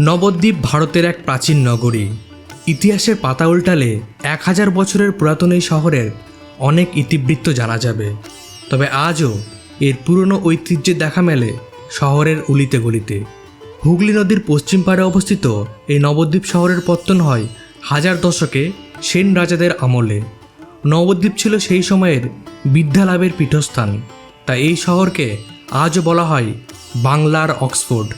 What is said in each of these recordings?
নবদ্বীপ ভারতের এক প্রাচীন নগরী। ইতিহাসের পাতা উল্টালে এক হাজার বছরের পুরাতন এই শহরের অনেক ইতিবৃত্ত জানা যাবে। তবে আজও এর পুরনো ঐতিহ্যের দেখা মেলে শহরের উলিতে গলিতে। হুগলি নদীর পশ্চিম পাড়ে অবস্থিত এই নবদ্বীপ শহরের পত্তন হয় হাজার দশকে সেন রাজাদের আমলে। নবদ্বীপ ছিল সেই সময়ের বিদ্যালাভের পীঠস্থান। তাই এই শহরকে আজও বলা হয় বাংলার অক্সফোর্ড।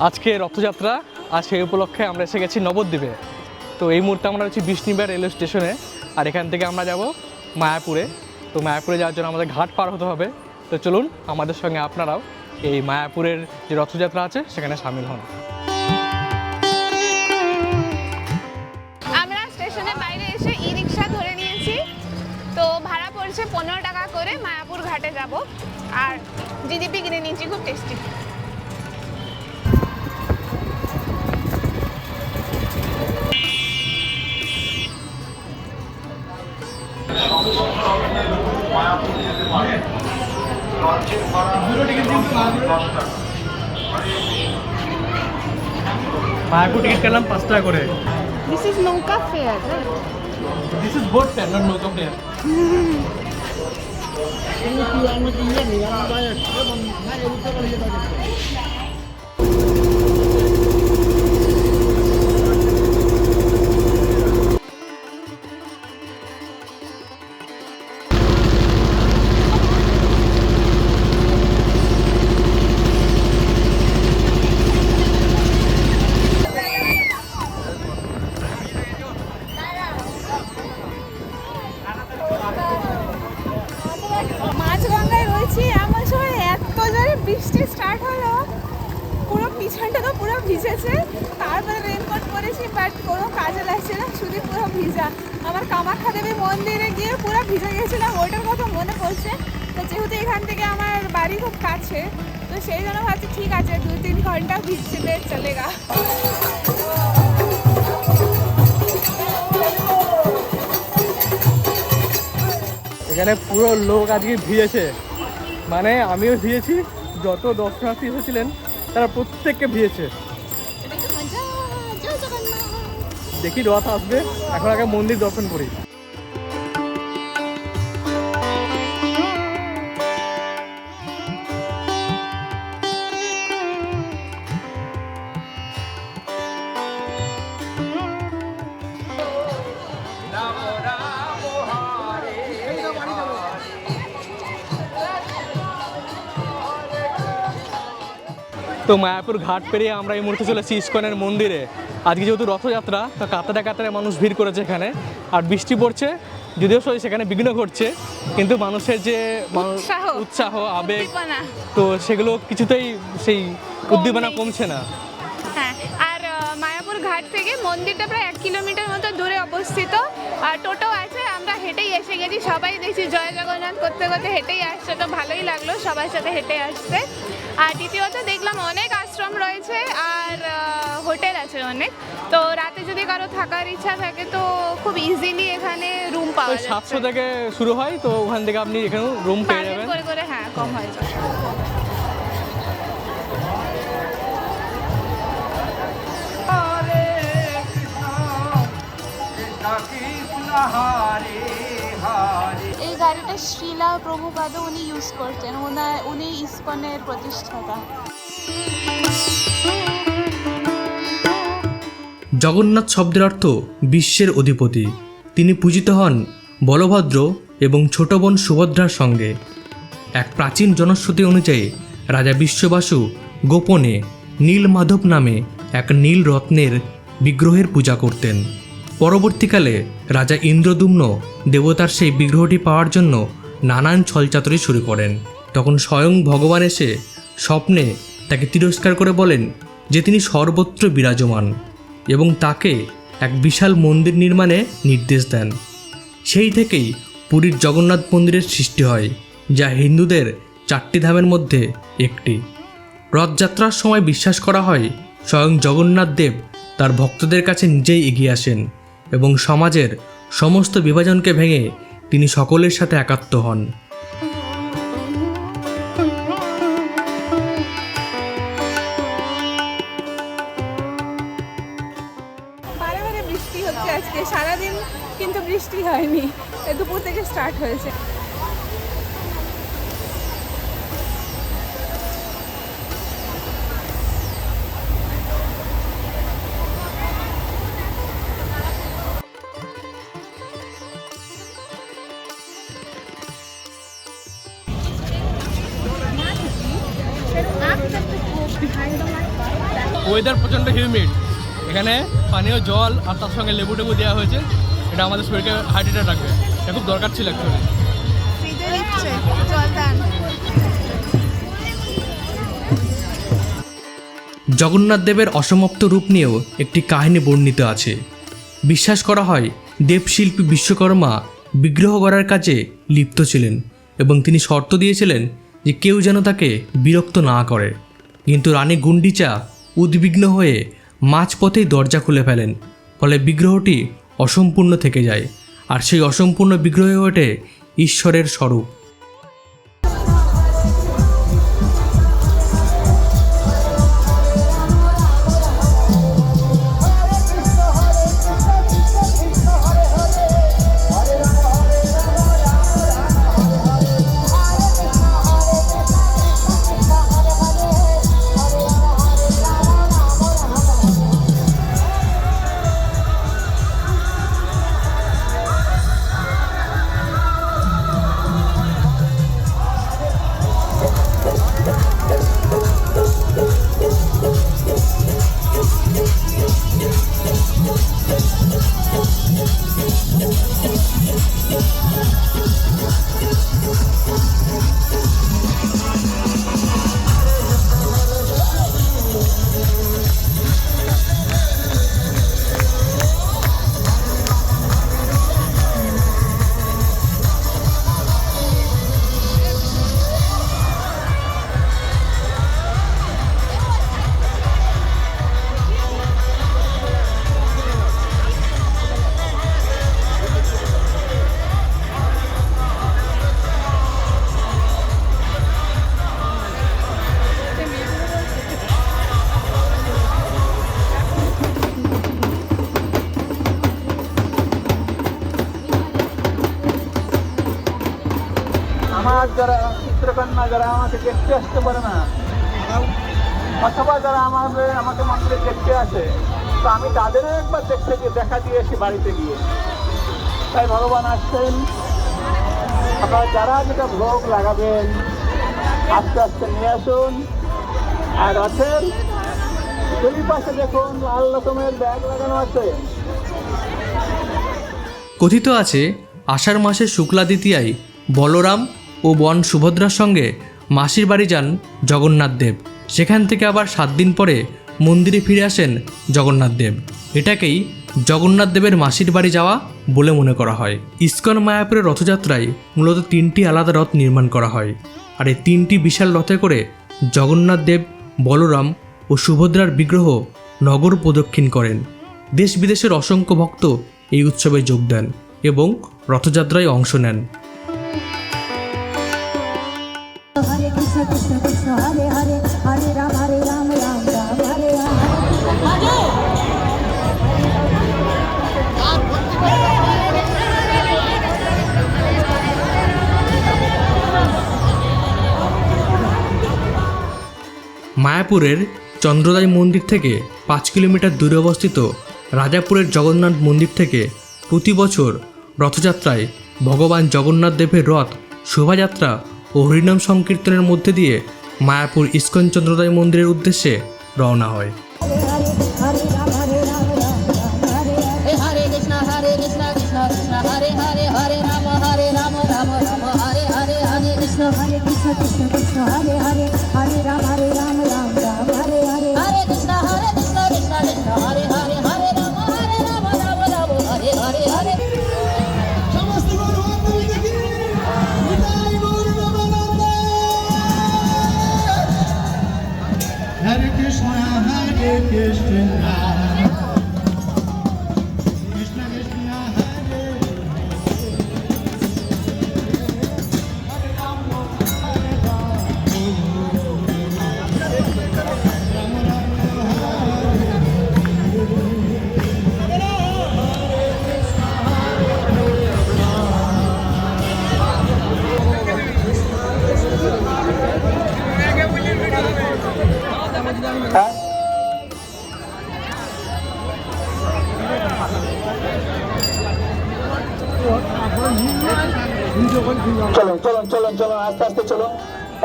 আজকে রথযাত্রা আর সেই উপলক্ষে আমরা এসে গেছি নবদ্বীপে। তো এই মুহূর্তে আমরা হচ্ছি বিষ্ণুবার রেলওয়ে স্টেশনে। আর এখান থেকে আমরা যাব মায়াপুরে। তো মায়াপুরে যাওয়ার জন্য আমাদের ঘাট পার হতে হবে। তো চলুন, আমাদের সঙ্গে আপনারাও এই মায়াপুরের যে রথযাত্রা আছে, সেখানে সামিল হন। আমরা স্টেশনের বাইরে এসে ই রিক্সা ধরে নিয়েছি। তো ভাড়া পড়ছে পনেরো টাকা করে মায়াপুর ঘাটে যাব। আর জিলিপি কিনে নিয়েছি, খুব টেস্টি মায়াপুর টিকিট কাটলাম পাঁচ টাকা করে দিস ইজ নৌকা fare this is boat fare not নৌকা ফেয়ার মাঝগঙ্গায় আছে দু তিন ঘণ্টা ভিজলে চলেগা এখানে পুরো লোক আজকে ভিজেছে মানে আমিও ভিজেছি যত দর্শনার্থী এসেছিলেন তারা প্রত্যেককে ভিজেছে দেখি রথ আসবে এখন আগে মন্দির দর্শন করি। তো মায়াপুর ঘাট পেরিয়ে আমরা এই মুহূর্তে চলেছি ইস্কনের মন্দিরে। আজকে যেহেতু রথযাত্রা তো কাতারে কাতারে মানুষ ভিড় করেছে এখানে। আর বৃষ্টি পড়ছে যদিও সবাই সেখানে বিঘ্ন ঘটছে কিন্তু মানুষের যে উৎসাহ। আবেগ তো সেগুলো কিছুতেই সেই উদ্দীপনা কমছে না। হ্যাঁ আর মায়াপুর ঘাট থেকে মন্দিরটা প্রায় এক কিলোমিটার দূরে অবস্থিত। আর টোটো আছে আমরা হেঁটেই এসে গেছি। সবাই দেখছি জয় জগন্নাথ করতে করতে হেঁটেই আসছে তো ভালোই লাগল সবার সাথে হেঁটে আসতে। আর দ্বিতীয়ত দেখলাম অনেক আশ্রম রয়েছে আর হোটেল আছে অনেক। তো রাতে যদি কারও থাকার ইচ্ছা থাকে তো খুব ইজিলি এখানে রুম পাওয়া ওই সাতশো থেকে শুরু হয় তো ওখান থেকে আপনি এখানেও রুম পেয়ে যাবেন। করে করে হ্যাঁ কম হয়ে। এই গাড়িটা শ্রীলা প্রভুপাদ উনি ইউজ করতেন। ওনার উনি ইস্কনের প্রতিষ্ঠাতা। জগন্নাথ শব্দের অর্থ বিশ্বের অধিপতি। তিনি পূজিত হন বলভদ্র এবং ছোট বোন সুভদ্রার সঙ্গে। এক প্রাচীন জনশ্রুতি অনুযায়ী রাজা বিশ্ববাসু গোপনে নীল মাধব নামে এক নীল রত্নের বিগ্রহের পূজা করতেন। পরবর্তীকালে রাজা ইন্দ্রদুম্ন দেবতার সেই বিগ্রহটি পাওয়ার জন্য নানান ছলচাতুরি শুরু করেন। তখন স্বয়ং ভগবান এসে স্বপ্নে তাকে তিরস্কার করে বলেন যে তিনি সর্বত্র বিরাজমান এবং তাকে এক বিশাল মন্দির নির্মাণে নির্দেশ দেন। সেই থেকেই পুরীর জগন্নাথ মন্দিরের সৃষ্টি হয়, যা হিন্দুদের চারটি ধামের মধ্যে একটি। রথযাত্রার সময় বিশ্বাস করা হয়, স্বয়ং জগন্নাথ দেব তার ভক্তদের কাছে নিজেই এগিয়ে আসেন। এবং সমাজের সমস্ত বিভাজনকে ভেঙে তিনি সকলের সাথে একাত্ম হন। বৃষ্টি হচ্ছে আজকে। সারাদিন কিন্তু বৃষ্টি হয়নি। দুপুর থেকে স্টার্ট হয়েছে। ওয়েদার প্রচণ্ড হিউমিড এখানে পানীয় জল আর তার সঙ্গে লেবু টেবু দেওয়া হয়েছে। এটা আমাদের শরীরকে হাইড্রেটেড রাখবে। এটা খুব দরকার ছিল অ্যাকচুয়ালি দান। জগন্নাথ দেবের অসমাপ্ত রূপ নিয়েও একটি কাহিনী বর্ণিত আছে। বিশ্বাস করা হয় দেবশিল্পী বিশ্বকর্মা বিগ্রহ গড়ার কাজে লিপ্ত ছিলেন এবং তিনি শর্ত দিয়েছিলেন যে কেউ যেন তাকে বিরক্ত না করে। কিন্তু রানী গুন্ডিচা উদ্বিগ্ন হয়ে মাঝপথেই দরজা খুলে ফেলেন, ফলে বিগ্রহটি অসম্পূর্ণ থেকে যায়। আর সেই অসম্পূর্ণ বিগ্রহে ওঠে ঈশ্বরের স্বরূপ। আমার অথবা যারা আমাদের, আমাকে মন্দিরে দেখতে আসে, তো আমি তাদেরও একবার দেখতে গিয়ে, দেখা দিয়ে এসি বাড়িতে গিয়ে। তাই ভগবান আসছেন। আপনারা যারা যেটা ভোগ লাগাবেন, আস্তে আস্তে নিয়ে আসুন। আর রথের দুই পাশে দেখুন, লাল রকমের ব্যাগ লাগানো আছে। কথিত আছে, আষাঢ় মাসের শুক্লা দ্বিতীয়ায় বলরাম ও বন সুভদ্রার সঙ্গে মাসির বাড়ি যান জগন্নাথ দেব। সেখান থেকে আবার সাত দিন পরে মন্দিরে ফিরে আসেন জগন্নাথ দেব। এটাকেই জগন্নাথ দেবের মাসির বাড়ি যাওয়া বলে মনে করা হয়। ইস্কন মায়াপুরের রথযাত্রায় মূলত তিনটি আলাদা রথ নির্মাণ করা হয়। আর এই তিনটি বিশাল রথে করে জগন্নাথ দেব, বলরাম ও সুভদ্রার বিগ্রহ নগর প্রদক্ষিণ করেন। দেশ বিদেশের অসংখ্য ভক্ত এই উৎসবে যোগ দেন এবং রথযাত্রায় অংশ নেন। হরে হরে। মায়াপুরের চন্দ্রদাই মন্দির থেকে পাঁচ কিলোমিটার দূরে অবস্থিত রাজাপুরের জগন্নাথ মন্দির থেকে প্রতি বছর রথযাত্রায় ভগবান জগন্নাথ দেবের রথ শোভাযাত্রা ও হরিনাম সংকীর্তনের মধ্যে দিয়ে মায়াপুর ইস্কন চন্দ্রদয় মন্দিরের উদ্দেশ্যে রওনা হয়।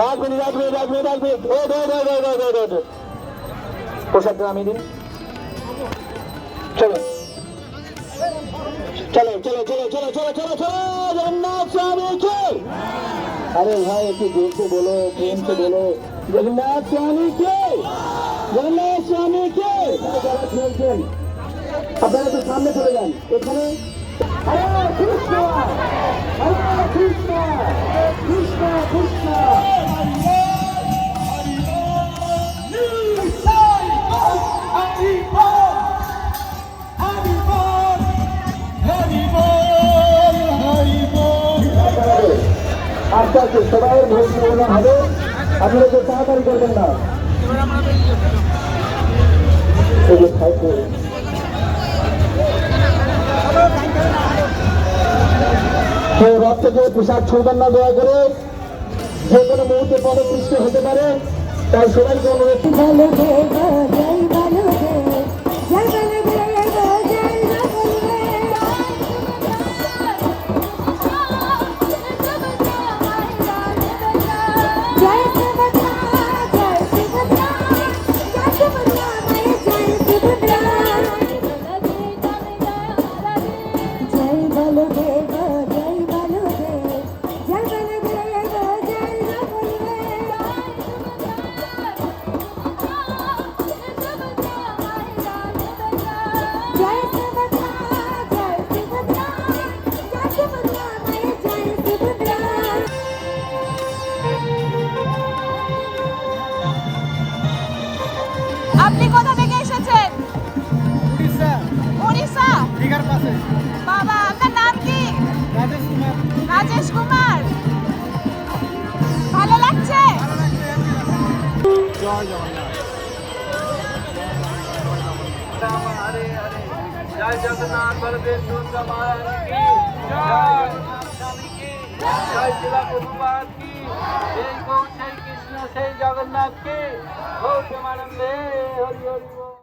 এক মিনিট এক মিনিট এক মিনিট এক minute wait wait wait wait wait wait নামিয়ে দিন চলো আরে ভাই একটু জোর বলো প্রেম বলো জগন্নাথ স্বামী কে জগন্নাথ স্বামী কে আপনারা তো সামনে চলে যান এখানে আস্তে আস্তে সবাই ভোট হবে আপনারা তাড়াতাড়ি করবেন না। থেকে পোশাক ছুঁবেন না দয়া করে যে কোনো মুহূর্তে পদপৃষ্ট হতে পারে। তাই সবাইকে অনুরোধ। घर पास है बाबा आपका नाम की রাজেশ কুমার রাজেশ কুমার ভালো লাগছে জয় জগন্নাথ हरे हरे जय जगन्नाथ बलदेव सुंदर महाराज की जय जय जिला गुरु महाराज की जय गौ जय कृष्ण जय जगन्नाथ की बहुत जमानंद हरि हरि